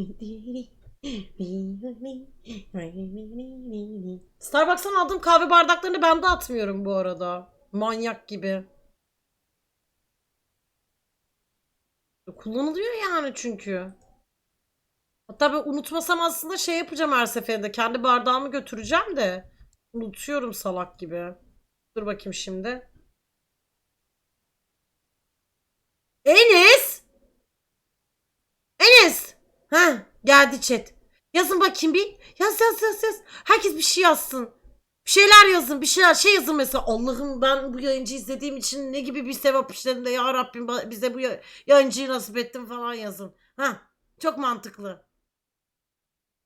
Starbucks'tan aldığım kahve bardaklarını ben de atmıyorum bu arada. Manyak gibi. Kullanılıyor yani çünkü. Hatta ben unutmasam aslında şey yapacağım her seferinde. Kendi bardağımı götüreceğim de. Unutuyorum salak gibi. Dur bakayım şimdi. Enes! Ha geldi chat. Yazın bakayım bir. Yaz yaz yaz yaz. Herkes bir şey yazsın. Bir şeyler yazın. Bir şeyler şey yazın mesela. Allah'ım ben bu yayıncı izlediğim için ne gibi bir sevap işledin de ya Rabbim bize bu ya- yayıncıyı nasip ettin falan yazın. Ha çok mantıklı.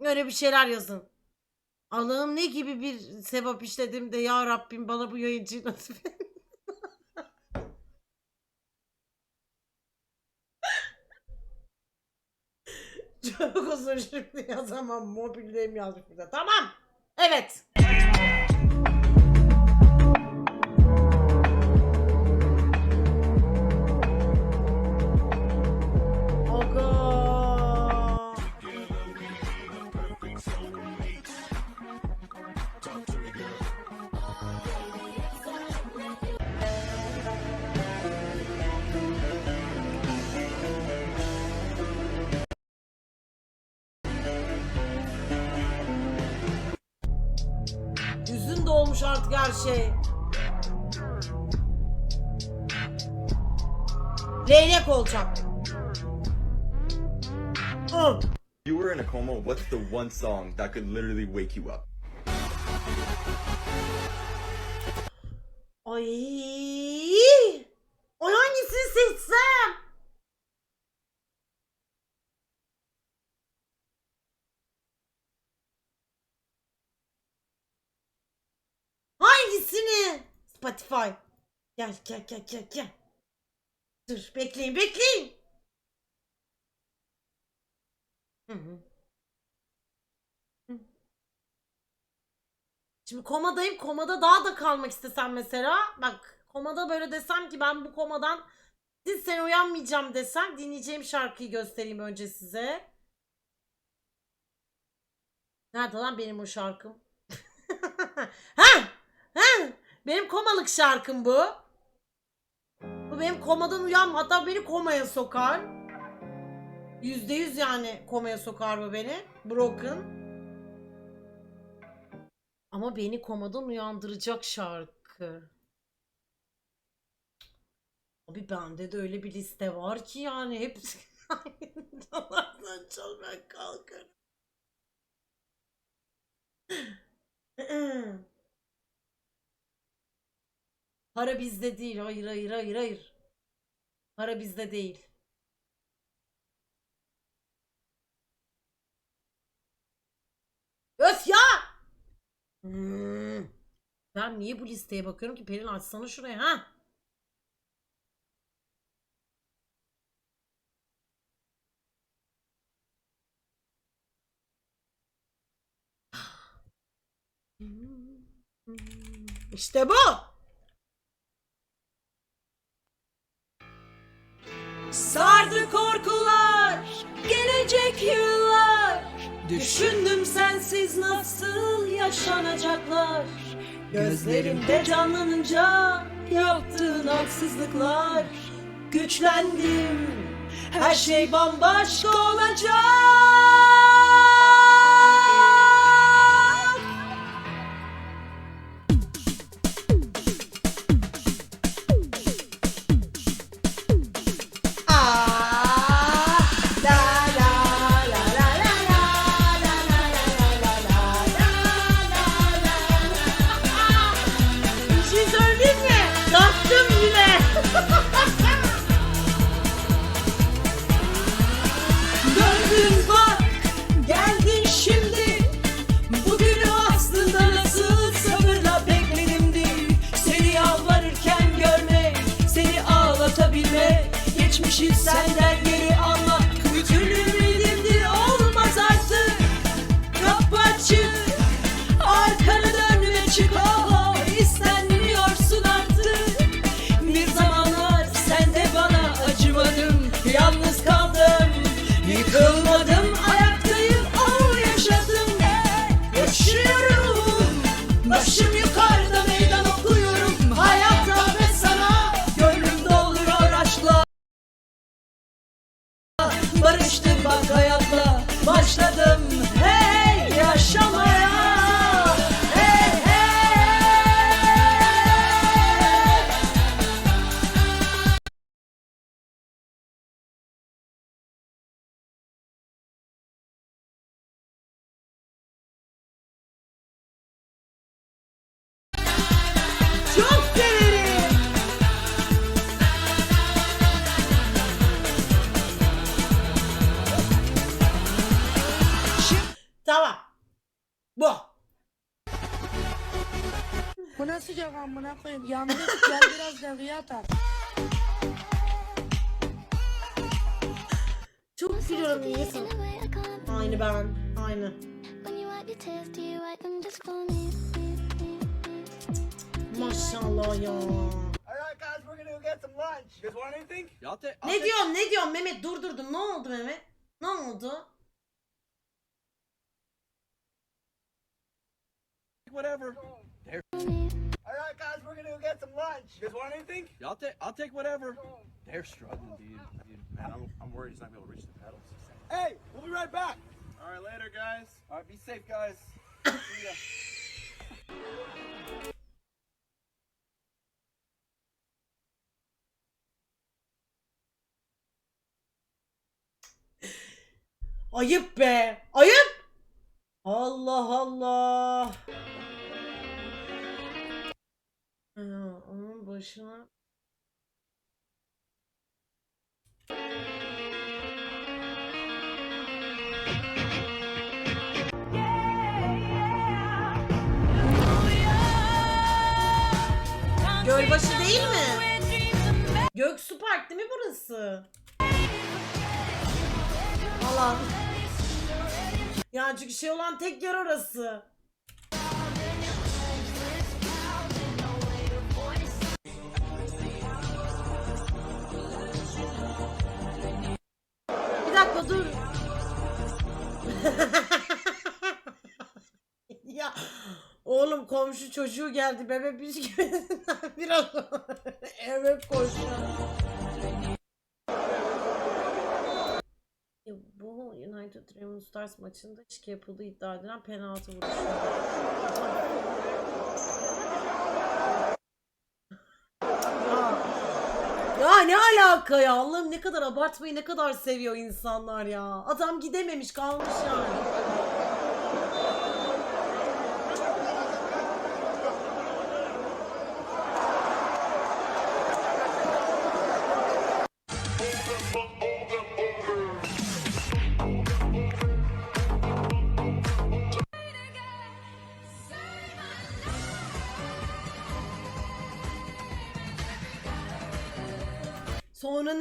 Öyle bir şeyler yazın. Allah'ım ne gibi bir sevap işledim de ya Rabbim bana bu yayıncıyı nasip et. Çok uzun şimdi yazamam. Mobildeyim yazmış bir de. Tamam. Evet. Her şey. Leylek olacak. You were in a coma, what's the one song that could literally wake you up? Ay Spotify. Gel gel gel gel gel. Dur bekleyin bekleyin. Şimdi komadayım. Komada daha da kalmak istesem mesela. Bak komada böyle desem ki ben bu komadan siz sen uyanmayacağım desem dinleyeceğim şarkıyı göstereyim önce size. Nerede lan benim o şarkım? ha! Ha! Benim komalık şarkım bu. Bu benim komadan uyan hatta beni komaya sokar. Yüzde yüz yani komaya sokar bu beni. Broken. Ama beni komadan uyandıracak şarkı. Abi bende de öyle bir liste var ki yani hepsi Dalardan çal ben kalkarım. Para bizde değil. Hayır hayır hayır hayır. Para bizde değil. Öf ya! Hmm. Ben niye bu listeye bakıyorum ki? Pelin açsana şuraya ha. İşte bu. Sardı korkular, gelecek yıllar. Düşündüm sensiz nasıl yaşanacaklar. Gözlerimde canlanınca yaptığın haksızlıklar. Güçlendim, her şey bambaşka olacak. Bu. Bu ne sıcak amına koyayım? Yandık gel biraz devriye atar. Çok biliyorum niyesin. Aynı ben. Aynı. Maşallah ya. Ne diyorsun ne diyorsun Mehmet durdurdum. Ne oldu Mehmet? Ne oldu? Whatever. Alright, guys, we're gonna go get some lunch. You guys want anything? Y'all take. I'll take whatever. They're struggling, dude. dude man, I'm, I'm worried he's not gonna be able to reach the pedals. Hey, we'll be right back. All right, later, guys. All right, be safe, guys. See ya. Ayıp be. Ayıp. Allah Allah. Başına Gölbaşı değil mi? Göksu Park değil mi burası? Alan. Ya çünkü şey olan tek yer orası. Dakika dur. ya oğlum komşu çocuğu geldi bebe bisküvisinden biraz eve. Ya bu United Raymond Stars maçında şike yapıldığı iddia edilen penaltı vuruşu. Ya. ne alaka ya Allah'ım ne kadar abartmayı ne kadar seviyor insanlar ya. Adam gidememiş kalmış yani.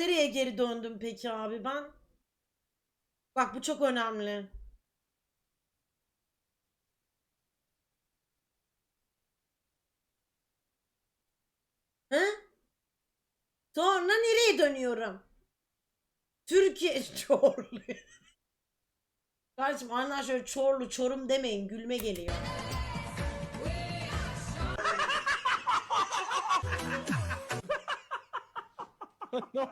Nereye geri döndüm peki abi ben? Bak bu çok önemli. He? Sonra nereye dönüyorum? Türkiye Çorlu. Kardeşim anlar şöyle Çorlu Çorum demeyin gülme geliyor. Anladın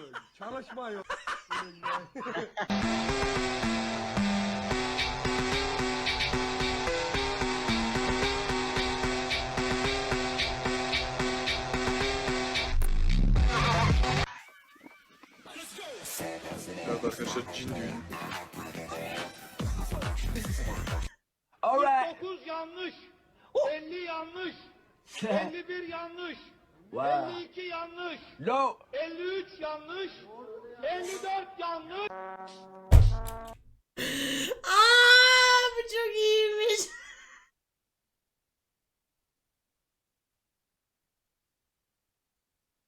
mı? Çalışma yok. Evet arkadaşlar cin düğünü. Alright. 49 yanlış. 50 yanlış. 51 yanlış. 52 yanlış. No. 53 yanlış. 54 yanlış. Aa bu çok iyiymiş.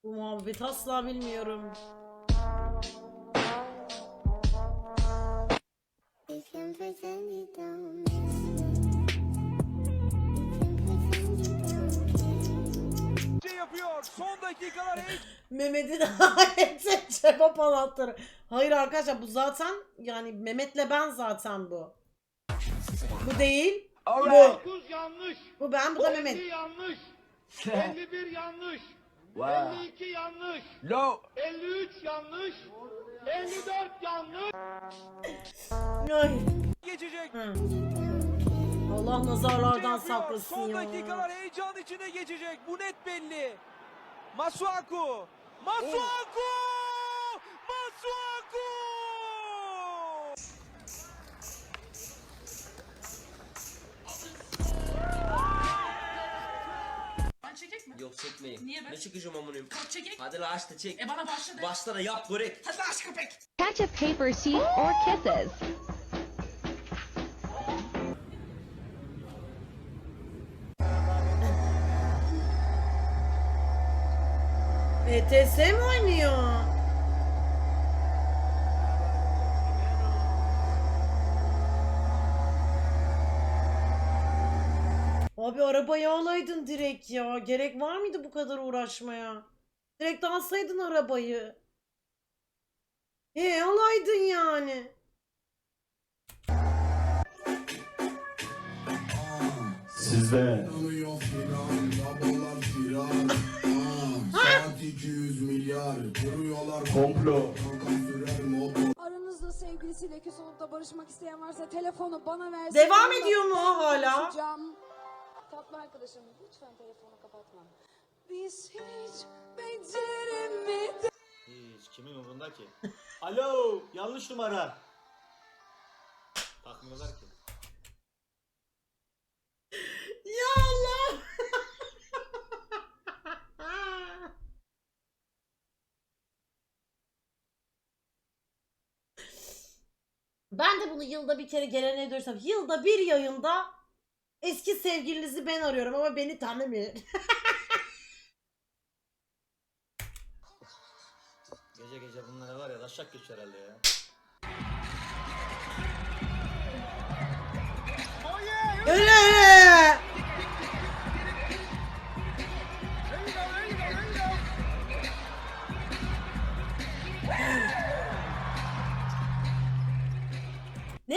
Bu muhabbet asla bilmiyorum. You can pretend you Şey yapıyor. Son dakikalar. Mehmet'in ayette cevap anahtarı. Hayır arkadaşlar bu zaten yani Mehmet'le ben zaten bu. Bu değil. Bu. 9 yanlış. Bu ben bu da 50 Mehmet. yanlış. 51 yanlış. Wow. 52 yanlış. No. 53 yanlış. 54 yanlış. Ay. geçecek. Hı. Allah nazarlardan saklasın Son ya. dakikalar heyecan içine geçecek. Bu net belli. Masuaku. Masuaku! Masuaku! Ben çekecek mi? Yok çekmeyin. Niye be? Ne çıkacağım amunuyum? Kalk çekek. Hadi la aç da çek. E bana başla de. Başla da yap börek. Hadi aç köpek. Catch a paper sheet or kisses. ETS mi oynuyor? Abi arabayı alaydın direkt ya. Gerek var mıydı bu kadar uğraşmaya? Direkt alsaydın arabayı. E alaydın yani. Sizde 200 milyar Kuruyorlar komplo. Aranızda sevgilisiyle küs olup da barışmak isteyen varsa telefonu bana versin. Devam ediyor mu hala? Konuşacağım. Tatlı arkadaşım lütfen telefonu kapatma. Biz hiç beceremedik. Hiç kimin umurunda ki? Alo yanlış numara. Takmıyorlar ki. Ya Allah. Ben de bunu yılda bir kere gelene dönsem. Yılda bir yayında eski sevgilinizi ben arıyorum ama beni tanımıyor. Gece gece bunlara var ya taşak geç herhalde ya. öyle öyle.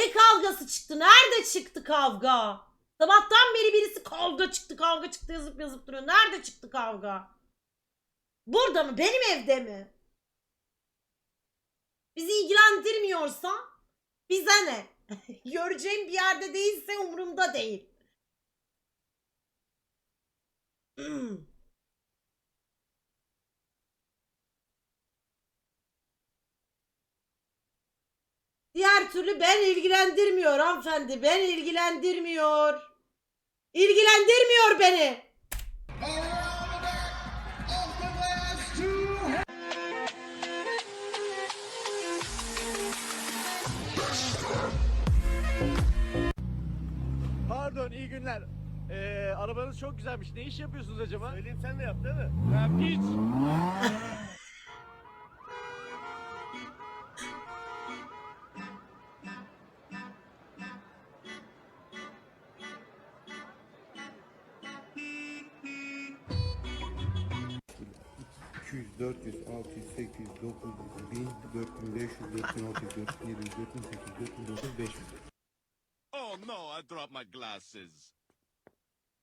Ne kavgası çıktı? Nerede çıktı kavga? Sabahtan beri birisi kavga çıktı, kavga çıktı yazıp yazıp duruyor. Nerede çıktı kavga? Burada mı? Benim evde mi? Bizi ilgilendirmiyorsa bize ne? Göreceğim bir yerde değilse umurumda değil. Diğer türlü ben ilgilendirmiyor hanımefendi. Ben ilgilendirmiyor. İlgilendirmiyor beni. Pardon iyi günler. Ee, arabanız çok güzelmiş. Ne iş yapıyorsunuz acaba? Söyleyeyim sen de yap değil mi? Ya piç. Oh no, I dropped my glasses.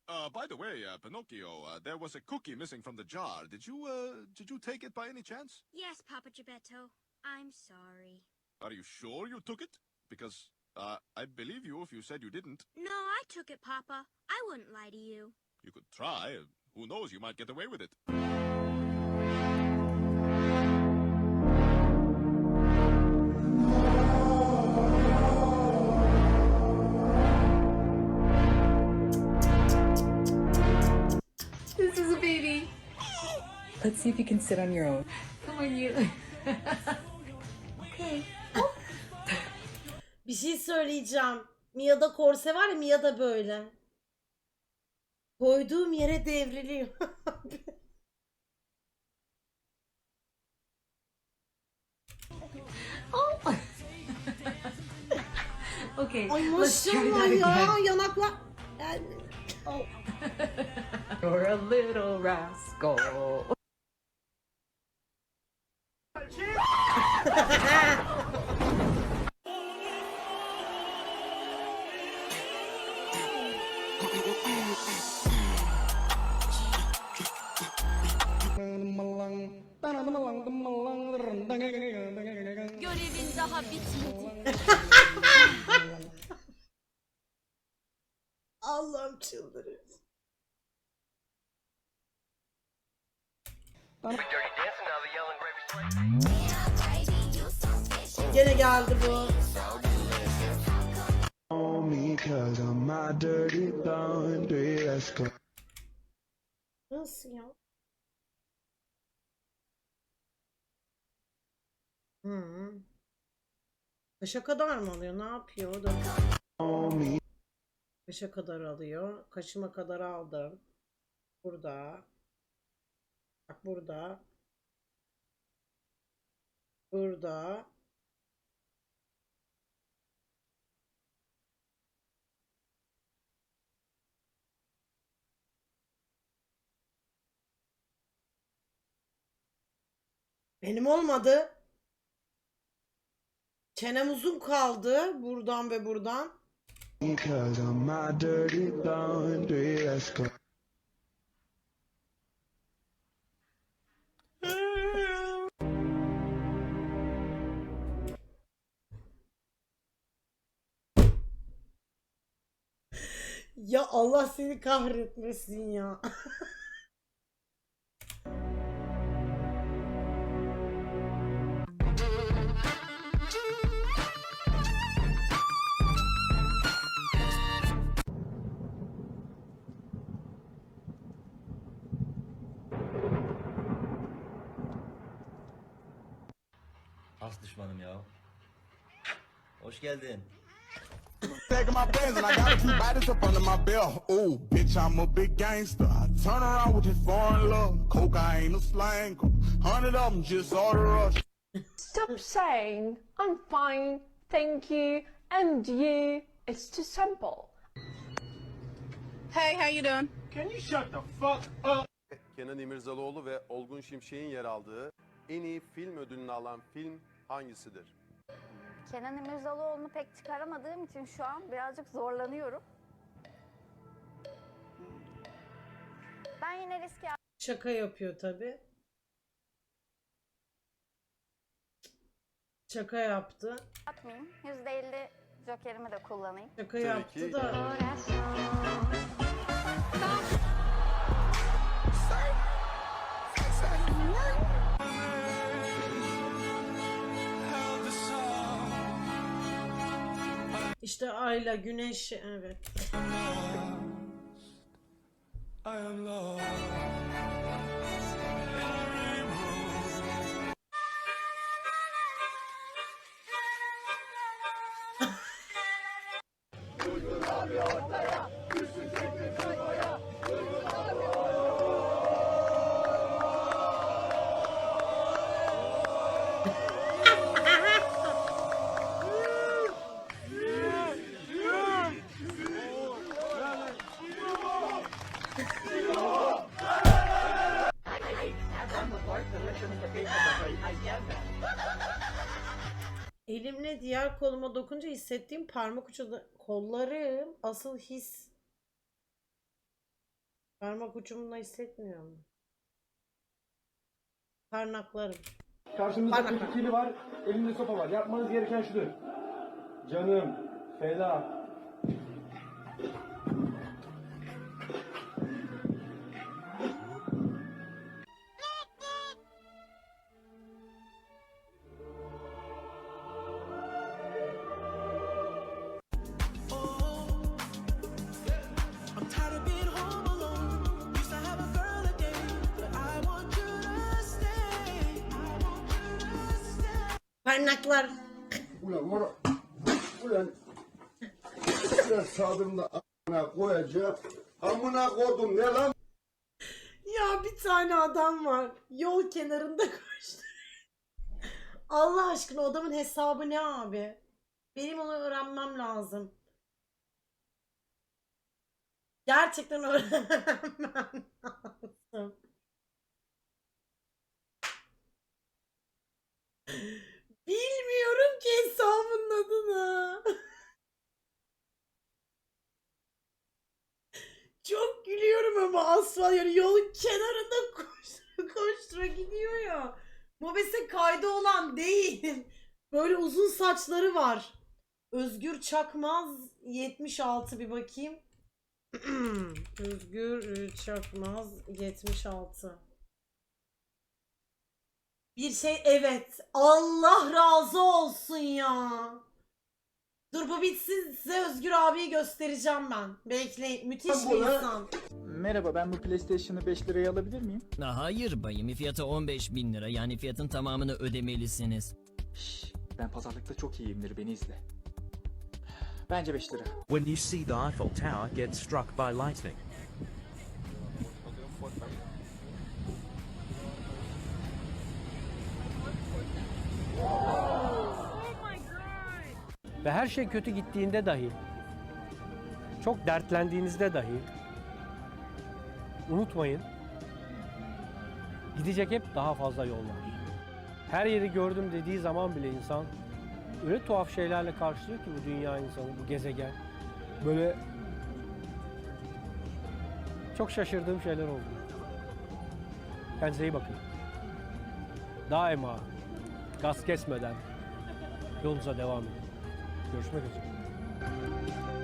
Uh, by the way, uh, Pinocchio, uh, there was a cookie missing from the jar. Did you, uh, did you take it by any chance? Yes, Papa Geppetto. I'm sorry. Are you sure you took it? Because, uh, I believe you if you said you didn't. No, I took it, Papa. I wouldn't lie to you. You could try. Who knows, you might get away with it. Let's see if you can sit on your own. Come on you. okay. Bir şey söyleyeceğim. Mia'da korse var ya Mia'da böyle. Koyduğum yere devriliyor. Okay. Ay maşallah ya yanaklar. Yani... You're a little rascal. Görevin daha bitmedi. Allah'ım çıldırıyor. Gene geldi bu. Nasıl ya? Kaşa kadar mı alıyor? Ne yapıyor? Kaşa kadar alıyor. Kaşıma kadar aldım. Burada. Bak burada. Burada. Benim olmadı. Çenem uzun kaldı. Buradan ve buradan. Ya Allah seni kahretmesin ya. As düşmanım ya. Hoş geldin. Taking my bands and I got a few bodies up under my belt. Ooh, bitch, I'm a big gangster. I turn around with this foreign love. Cocaine, a slang. Hundred of them just order us. Stop saying I'm fine, thank you, and you. It's too simple. Hey, how you doing? Can you shut the fuck up? Kenan İmirzalıoğlu ve Olgun Şimşek'in yer aldığı en iyi film ödülünü alan film hangisidir? Kenan İmirzalıoğlu'nu pek çıkaramadığım için şu an birazcık zorlanıyorum. Ben yine riske Şaka yapıyor tabi. Şaka yaptı. atmayayım. %50 jokerimi de kullanayım. Şaka yaptı da. İşte Ayla, Güneş, evet. Elimle koluma dokunca hissettiğim parmak ucu kollarım asıl his. Parmak ucumla hissetmiyorum. Parmaklarım. Karşımızda bak, bak. tehlikeli var, elinde sopa var. Yapmanız gereken şudur. Canım, feda. Parmaklar. Ulan mora... Ulan... Ulan sağdımda amına koyacak. Amına koydum ne lan? Ya bir tane adam var. Yol kenarında koştu. Allah aşkına adamın hesabı ne abi? Benim onu öğrenmem lazım. Gerçekten öğrenmem lazım. Bilmiyorum ki hesabının adını. Çok gülüyorum ama asfalt yani yolun kenarında koştura koştura gidiyor ya. Mobese kaydı olan değil. Böyle uzun saçları var. Özgür Çakmaz 76 bir bakayım. Özgür Çakmaz 76. Bir şey evet. Allah razı olsun ya. Dur bu bitsin size Özgür abiyi göstereceğim ben. Bekleyin. Müthiş bir insan. Merhaba ben bu PlayStation'ı 5 liraya alabilir miyim? Hayır bayım fiyatı 15 bin lira yani fiyatın tamamını ödemelisiniz. Şşş, ben pazarlıkta çok iyiyimdir beni izle. Bence 5 lira. When you see the Eiffel Tower get struck by lightning. Ve her şey kötü gittiğinde dahi, çok dertlendiğinizde dahi unutmayın. Gidecek hep daha fazla yol var. Her yeri gördüm dediği zaman bile insan öyle tuhaf şeylerle karşılıyor ki bu dünya insanı, bu gezegen. Böyle çok şaşırdığım şeyler oldu. Kendinize iyi bakın. Daima gaz kesmeden yolunuza devam edin. Görüşmek üzere.